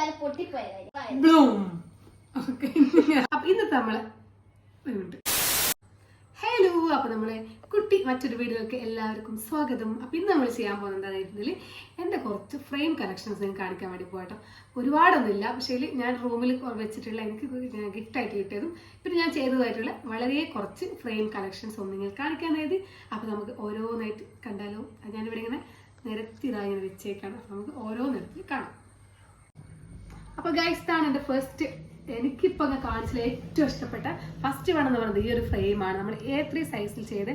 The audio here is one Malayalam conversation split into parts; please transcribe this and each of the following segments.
വെച്ചാൽ ഹലോ അപ്പൊ നമ്മളെ കുട്ടി മറ്റൊരു വീഡിയോക്ക് എല്ലാവർക്കും സ്വാഗതം. അപ്പൊ ഇന്ന് നമ്മൾ ചെയ്യാൻ പോകുന്നത് എന്താണെന്നുണ്ടെങ്കിൽ എന്റെ കുറച്ച് ഫ്രെയിം കളക്ഷൻസ് ഞാൻ കാണിക്കാൻ വേണ്ടി പോകട്ടോ ഒരുപാടൊന്നുമില്ല. പക്ഷേ ഞാൻ റൂമിൽ വെച്ചിട്ടുള്ള എനിക്ക് ഗിഫ്റ്റ് ആയിട്ട് കിട്ടിയതും പിന്നെ ഞാൻ ചെയ്തതായിട്ടുള്ള വളരെ കുറച്ച് ഫ്രെയിം കളക്ഷൻസ് ഒന്ന് നിങ്ങൾ കാണിക്കാനായത് അപ്പൊ നമുക്ക് ഓരോന്നായിട്ട് കണ്ടാലോ? ഞാനിവിടെ ഇങ്ങനെ നിരത്തിയതായി ഇങ്ങനെ വെച്ചേക്കാണ്. നമുക്ക് ഓരോ നിരത്തി കാണാം. അപ്പൊ ഗൈസ് ഇതാണ് എന്റെ ഫസ്റ്റ് എനിക്കിപ്പോൾ അങ്ങ് കാണിച്ചതിൽ ഏറ്റവും ഇഷ്ടപ്പെട്ട ഫസ്റ്റ് വേണം എന്ന് പറയുന്നത് ഈ ഒരു ഫ്രെയിമാണ് നമ്മൾ എ ത്രീ സൈസിൽ ചെയ്ത്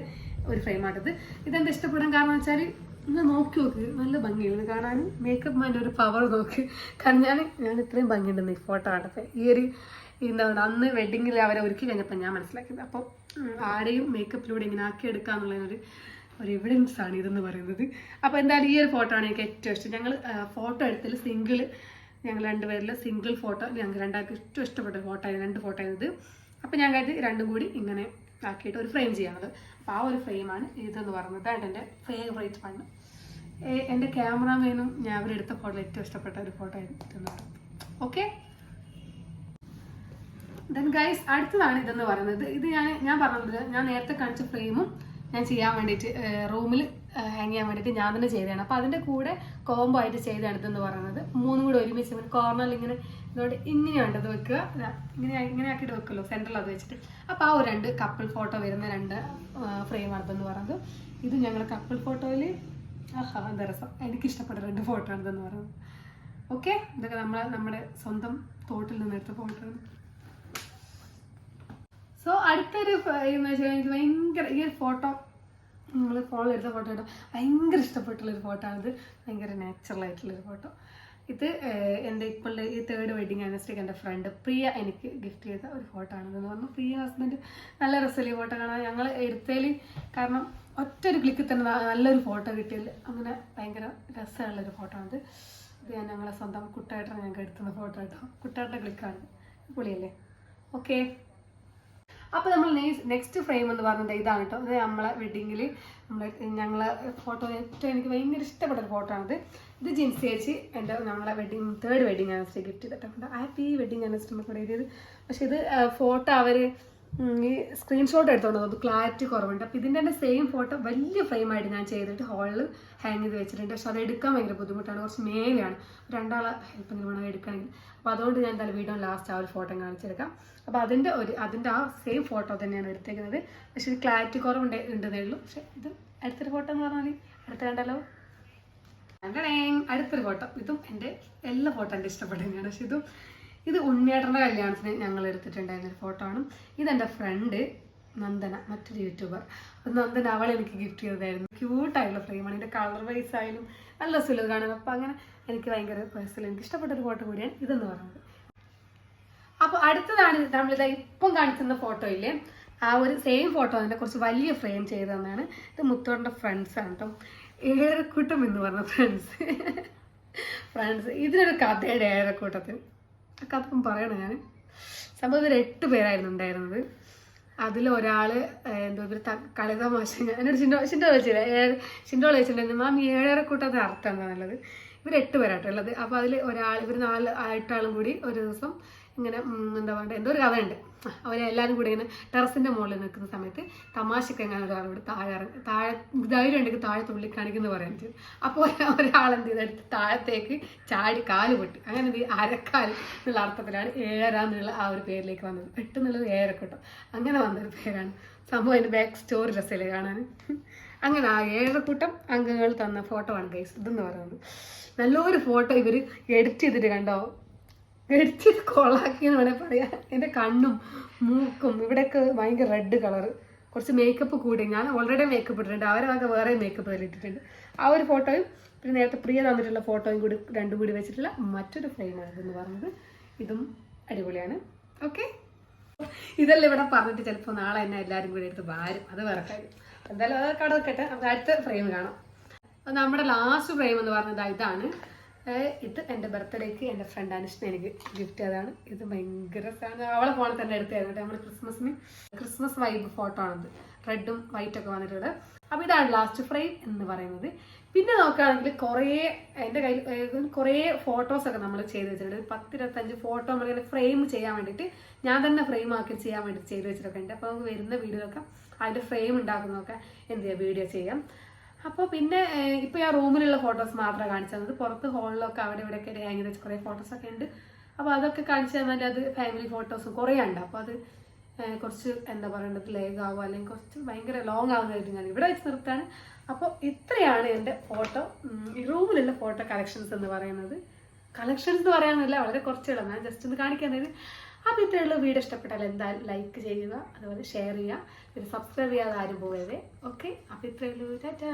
ഒരു ഫ്രെയിമാണിത് ഇതെന്താ ഇഷ്ടപ്പെടാൻ കാരണം വെച്ചാൽ ഒന്ന് നോക്കി നോക്ക് നല്ല ഭംഗിയുണ്ട്. കാണാൻ മേക്കപ്പ് മാന്റെ ഒരു പവർ നോക്ക്. കാരണം ഞാൻ ഞാൻ ഇത്രയും ഭംഗിയുണ്ടെന്ന് ഈ ഫോട്ടോ കണ്ടപ്പോൾ ഈ ഒരു എന്താ പറയുക അന്ന് വെഡിങ്ങിൽ അവരെ ഒരുക്കി കഴിഞ്ഞപ്പോൾ ഞാൻ മനസ്സിലാക്കിയത്. അപ്പോൾ ആടെയും മേക്കപ്പിലൂടെ ഇങ്ങനെ ആക്കി എടുക്കാന്നുള്ളതിനൊരു ഒരു എവിഡൻസ് ആണ് ഇതെന്ന് പറയുന്നത്. അപ്പോൾ എന്തായാലും ഈ ഒരു ഫോട്ടോ ആണ് എനിക്ക് ഏറ്റവും ഇഷ്ടം. ഞങ്ങൾ ഫോട്ടോ എടുത്തതിൽ സിംഗിൾ ഞങ്ങൾ രണ്ടുപേരിൽ സിംഗിൾ ഫോട്ടോ ഞങ്ങൾക്ക് രണ്ടാൾക്ക് ഏറ്റവും ഇഷ്ടപ്പെട്ട ഫോട്ടോ ആയിരുന്നു രണ്ട് ഫോട്ടോ ആയിരുന്നത്. അപ്പോൾ ഞാൻ കരുതി രണ്ടും കൂടി ഇങ്ങനെ ആക്കിയിട്ട് ഒരു ഫ്രെയിം ചെയ്യാനുള്ളത്. അപ്പോൾ ആ ഒരു ഫ്രെയിമാണ് ഇതെന്ന് പറയുന്നത്. അതാണ് എന്റെ ഫേവറേറ്റ് വൺ എന്റെ ക്യാമറാമാനും ഞാൻ അവരെടുത്ത ഫോട്ടോ ഏറ്റവും ഇഷ്ടപ്പെട്ട ഒരു ഫോട്ടോ ആയിരുന്നു ഇതെന്ന് ഓക്കെ ദെൻ ഗൈസ് അടുത്തതാണ് ഇതെന്ന് പറയുന്നത്. ഇത് ഞാൻ ഞാൻ പറഞ്ഞത് ഞാൻ നേരത്തെ കാണിച്ച ഫ്രെയിമും ഞാൻ ചെയ്യാൻ വേണ്ടിയിട്ട് റൂമിൽ ഹാങ് ചെയ്യാൻ വേണ്ടിയിട്ട് ഞാൻ തന്നെ ചെയ്തതാണ്. അപ്പോൾ അതിന്റെ കൂടെ കോംബോ ആയിട്ട് ചെയ്തെടുത്തെന്ന് പറയുന്നത്. മൂന്നും കൂടെ ഒരുമിച്ച് ഇങ്ങനെ കോർണറിൽ ഇങ്ങനെ ഇതോടെ ഇങ്ങനെയാണ് അത് വെക്കുക. ഇങ്ങനെ ഇങ്ങനെ ആക്കിയിട്ട് വെക്കുമല്ലോ സെന്ററിൽ അത് വെച്ചിട്ട്. അപ്പോൾ ആ ഒരു രണ്ട് കപ്പിൾ ഫോട്ടോ വരുന്ന രണ്ട് ഫ്രെയിമാണ് എന്ന് പറയുന്നത്. ഇത് ഞങ്ങൾ കപ്പിൾ ഫോട്ടോയിൽ ആഹാ എന്താ രസം. എനിക്കിഷ്ടപ്പെട്ട രണ്ട് ഫോട്ടോ ആണെന്ന് പറയുന്നത്. ഓക്കെ ഇതൊക്കെ നമ്മൾ നമ്മുടെ സ്വന്തം തോട്ടിൽ നിന്ന് എടുത്ത ഫോട്ടോ സോ അടുത്തൊരു എന്ന് വെച്ചാൽ എനിക്ക് ഭയങ്കര ഈ ഫോട്ടോ നമ്മൾ ഫോണിൽ എടുത്ത ഫോട്ടോ കേട്ടോ ഭയങ്കര ഇഷ്ടപ്പെട്ടുള്ളൊരു ഫോട്ടോ ആണിത്. ഭയങ്കര നാച്ചുറൽ ആയിട്ടുള്ളൊരു ഫോട്ടോ ഇത് എന്റെ ഇപ്പോഴുള്ള ഈ തേർഡ് വെഡിങ് ആനിവേഴ്സറിക്ക് എന്റെ ഫ്രണ്ട് പ്രിയ എനിക്ക് ഗിഫ്റ്റ് ചെയ്ത ഒരു ഫോട്ടോ ആണെന്ന് പറഞ്ഞു. പ്രിയ ഹസ്ബൻഡ് നല്ല രസമല്ലേ ഫോട്ടോ കാണാൻ? ഞങ്ങൾ എടുത്തതിൽ കാരണം ഒറ്റ ഒരു ക്ലിക്കിൽ തന്നെ നല്ലൊരു ഫോട്ടോ കിട്ടിയതിൽ അങ്ങനെ ഭയങ്കര രസമുള്ളൊരു ഫോട്ടോ ആണ് ഇത് ഞാൻ ഞങ്ങളെ സ്വന്തം കുട്ടായിട്ടാണ് ഞങ്ങൾക്ക് എടുത്തുന്ന ഫോട്ടോ കേട്ടോ കുട്ടായിട്ട ക്ലിക്കാണ് പൊളിയല്ലേ ഓക്കെ അപ്പോൾ നമ്മൾ നെക്സ്റ്റ് ഫ്രെയിം എന്ന് പറഞ്ഞത് ഇതാണ് കേട്ടോ ഇത് നമ്മളെ വെഡിങ്ങിൽ നമ്മളെ ഞങ്ങളെ ഫോട്ടോ ഏറ്റവും എനിക്ക് ഭയങ്കര ഇഷ്ടപ്പെട്ട ഒരു ഫോട്ടോ ആണ് ഇത് ജിൻസി ചേച്ചി എന്റെ നമ്മളെ wedding third wedding anniversary gift ചെയ്തിട്ടുണ്ട് ഹാപ്പി വെഡിങ് ആനിവേഴ്സറി നമുക്ക് എഴുതിയത്. പക്ഷേ ഇത് ഫോട്ടോ അവർ ഈ സ്ക്രീൻഷോട്ട് എടുത്തോണ്ട് അത് ക്ലാരിറ്റി കുറവുണ്ട്. അപ്പോൾ ഇതിന്റെ തന്നെ സെയിം ഫോട്ടോ വലിയ ഫ്രെയിമായിട്ട് ഞാൻ ചെയ്തിട്ട് ഹാളിൽ ഹാങ് ചെയ്ത് വെച്ചിട്ടുണ്ട്. പക്ഷെ അത് എടുക്കാൻ ഭയങ്കര ബുദ്ധിമുട്ടാണ്. കുറച്ച് മേലെയാണ്. രണ്ടാളെ ഹെൽപ്പ് വേണം എടുക്കണമെങ്കിൽ അപ്പോൾ അതുകൊണ്ട് ഞാൻ എന്തായാലും വീഡിയോ ലാസ്റ്റ് ആ ഒരു ഫോട്ടോ കാണിച്ചെടുക്കാം. അപ്പോൾ അതിന്റെ ഒരു അതിന്റെ ആ സെയിം ഫോട്ടോ തന്നെയാണ് എടുത്തേക്കുന്നത്. പക്ഷേ ഇത് ക്ലാരിറ്റി കുറവുണ്ട് ഉണ്ടെന്നേ ഉള്ളൂ. പക്ഷെ ഇത് അടുത്തൊരു ഫോട്ടോ എന്ന് പറഞ്ഞാൽ അടുത്ത കണ്ടല്ലോ. അടുത്തൊരു ഫോട്ടോ ഇതും എന്റെ എല്ലാ ഫോട്ടോ എന്റെ ഇഷ്ടപ്പെട്ടു തന്നെയാണ് പക്ഷെ ഇതും ഇത് ഉണ്ണിയേട്ടന്റെ കല്യാണത്തിന് ഞങ്ങൾ എടുത്തിട്ടുണ്ടായിരുന്ന ഒരു ഫോട്ടോ ആണ്. ഇതെന്റെ ഫ്രണ്ട് നന്ദന മറ്റൊരു യൂട്യൂബർ അപ്പോൾ നന്ദന അവൾ എനിക്ക് ഗിഫ്റ്റ് ചെയ്തതായിരുന്നു. ക്യൂട്ടായിട്ടുള്ള ഫ്രെയിമാണ് ഇതിന്റെ കളർ വൈസ് ആയാലും നല്ല സുലഭ കാണുന്നത് അപ്പോൾ അങ്ങനെ എനിക്ക് ഭയങ്കര പേഴ്സണൽ എനിക്ക് ഇഷ്ടപ്പെട്ട ഒരു ഫോട്ടോ കൂടിയാണ് ഇതെന്ന് പറയുന്നത്. അപ്പോൾ അടുത്തതാണ് നമ്മളിതാ ഇപ്പം കാണിക്കുന്ന ഫോട്ടോ ഇല്ലേ? ആ ഒരു സെയിം ഫോട്ടോ അതിന്റെ കുറച്ച് വലിയ ഫ്രെയിം ചെയ്ത് തന്നാണ്. ഇത് മുത്തോറിന്റെ ഫ്രണ്ട്സാണ് കേട്ടോ. ഏറെക്കൂട്ടം എന്ന് പറഞ്ഞ ഫ്രണ്ട്സ് ഫ്രണ്ട്സ് ഇതിനൊരു കഥയുടെ ഏറെക്കൂട്ടത്തിൽ. കഥ പറയണം ഞാൻ സംഭവം ഇവർ എട്ട് പേരായിരുന്നു ഉണ്ടായിരുന്നത്. അതിൽ ഒരാൾ എന്തോ ഇവർ കളിതമാശ ഞാനൊരു ചിന്തോ ചിന്തോ വിളിച്ചില്ല ചിന്തോ വിളിച്ചിട്ടുണ്ടായിരുന്നു മാം ഏഴര കൂട്ടത്തിന് അർത്ഥം എന്താണുള്ളത് ഇവർ എട്ട് പേരാട്ടോ അപ്പോൾ അതിൽ ഒരാൾ ഇവർ നാല് എട്ടാളും കൂടി ഒരു ദിവസം ഇങ്ങനെ എന്താ പറയുക എന്തോ ഒരു കഥയുണ്ട്. അവരെ എല്ലാവരും കൂടി ഇങ്ങനെ ടെറസിന്റെ മുകളിൽ നിൽക്കുന്ന സമയത്ത് തമാശക്ക് എങ്ങനെ ഒരാളോട് താഴെ താഴെ ധൈര്യം ഉണ്ടെങ്കിൽ താഴെ തുള്ളി കാണിക്കുന്നു പറയാൻ ചെയ്തു അപ്പോൾ ഒരാൾ എന്ത് ചെയ്തെടുത്ത് താഴത്തേക്ക് ചാടി കാൽ പൊട്ടി. അങ്ങനെ എന്ത്? അരക്കാൽ എന്നുള്ള അർത്ഥത്തിലാണ് ഏഴര എന്നുള്ള ആ ഒരു പേരിലേക്ക് വന്നത്. പെട്ടെന്നുള്ളത് ഏഴരക്കൂട്ടം അങ്ങനെ വന്നൊരു പേരാണ്. സംഭവം അതിന്റെ ബാക്ക് സ്റ്റോറി രസമില്ലേ കാണാൻ അങ്ങനെ ആ ഏഴരക്കൂട്ടം അംഗങ്ങൾ തന്ന ഫോട്ടോ ആണ് ഗൈസ് ഇതെന്ന് പറയുന്നത്. നല്ലൊരു ഫോട്ടോ ഇവർ എഡിറ്റ് ചെയ്തിട്ട് കണ്ടോ? ചെയ്ത് കൊളാക്കി എന്ന് വേണേൽ പറയാം. എന്റെ കണ്ണും മൂക്കും ഇവിടെയൊക്കെ ഭയങ്കര റെഡ് കളർ കുറച്ച് മേക്കപ്പ് കൂടി. ഞാൻ ഓൾറെഡി മേക്കപ്പ് ഇട്ടിട്ടുണ്ട്. അവരെ വക വേറെ മേക്കപ്പ് ഇട്ടിട്ടുണ്ട്. ആ ഒരു ഫോട്ടോയും പിന്നെ നേരത്തെ പ്രിയ തന്നിട്ടുള്ള ഫോട്ടോയും കൂടി രണ്ടും കൂടി വെച്ചിട്ടുള്ള മറ്റൊരു ഫ്രെയിമാണ് എന്ന് പറഞ്ഞത്. ഇതും അടിപൊളിയാണ്. ഓക്കെ ഇതെല്ലാം ഇവിടെ പറഞ്ഞിട്ട് ചിലപ്പോൾ നാളെ തന്നെ എല്ലാവരും കൂടി എടുത്ത് വാരും. അത് വേറെ കാര്യം. എന്തായാലും അത് കടക്കട്ടെ നമുക്ക് അടുത്ത ഫ്രെയിം കാണാം. നമ്മുടെ ലാസ്റ്റ് ഫ്രെയിം എന്ന് പറഞ്ഞത് ഇതാണ്. ഇത് എന്റെ ബർത്ത്ഡേക്ക് എന്റെ ഫ്രണ്ട് അനുഷ്ണ എനിക്ക് ഗിഫ്റ്റ് ചെയ്തതാണ്. ഇത് ഭയങ്കര അവളെ ഫോണിൽ തന്നെ എടുത്തായിരുന്നു നമ്മൾ ക്രിസ്മസിന്. ക്രിസ്മസ് വൈബ് ഫോട്ടോ ആണിത്. റെഡും വൈറ്റ് ഒക്കെ വന്നിട്ടുണ്ട്. അപ്പോൾ ഇതാണ് ലാസ്റ്റ് ഫ്രെയിം എന്ന് പറയുന്നത്. പിന്നെ നോക്കുകയാണെങ്കിൽ കുറേ എന്റെ കയ്യിൽ കുറേ ഫോട്ടോസൊക്കെ നമ്മൾ ചെയ്ത് വെച്ചിട്ടുണ്ട്. പത്തിരുപത്തഞ്ച് ഫോട്ടോ നമ്മളിങ്ങനെ ഫ്രെയിം ചെയ്യാൻ വേണ്ടിയിട്ട് ഞാൻ തന്നെ ഫ്രെയിം ആക്കി ചെയ്യാൻ വേണ്ടി ചെയ്ത് വെച്ചിട്ടൊക്കെ ഉണ്ട്. അപ്പോൾ നമുക്ക് വരുന്ന വീഡിയോ ഒക്കെ അതിന്റെ ഫ്രെയിം ഉണ്ടാക്കുന്നതൊക്കെ എന്ത് ചെയ്യാം? വീഡിയോ ചെയ്യാം. അപ്പോൾ പിന്നെ ഇപ്പൊ ഞാൻ റൂമിലുള്ള ഫോട്ടോസ് മാത്രമേ കാണിച്ചു തന്നത് പുറത്ത് ഹോളിലൊക്കെ അവിടെ ഇവിടെയൊക്കെ ഹാങ് കുറെ ഫോട്ടോസ് ഒക്കെ ഉണ്ട്. അപ്പോൾ അതൊക്കെ കാണിച്ചു തന്നാൽ അത് ഫാമിലി ഫോട്ടോസ് കുറേ ഉണ്ട്. അപ്പോൾ അത് കുറച്ച് എന്താ പറയേണ്ടത് ലേഗ് ആവുക അല്ലെങ്കിൽ കുറച്ച് ഭയങ്കര ലോങ് ആവുന്നതായിട്ട് ഞാൻ ഇവിടെ വെച്ച് നിർത്താണ് അപ്പോൾ ഇത്രയാണ് എന്റെ ഫോട്ടോ റൂമിലുള്ള ഫോട്ടോ കളക്ഷൻസ് എന്ന് പറയുന്നത്. കളക്ഷൻസ് എന്ന് പറയാനല്ല വളരെ കുറച്ചുള്ള ഞാൻ ജസ്റ്റ് ഒന്ന് കാണിക്കാനത് അപ്പോൾ ഇത്രയുള്ള വീഡിയോ ഇഷ്ടപ്പെട്ടാൽ എന്തായാലും ലൈക്ക് ചെയ്യുക അതുപോലെ ഷെയർ ചെയ്യുക. പിന്നെ സബ്സ്ക്രൈബ് ചെയ്യാതെ ആരും പോകരുത്. ഓക്കെ അപ്പോൾ ഇത്രയുള്ളൂ ടാറ്റാ.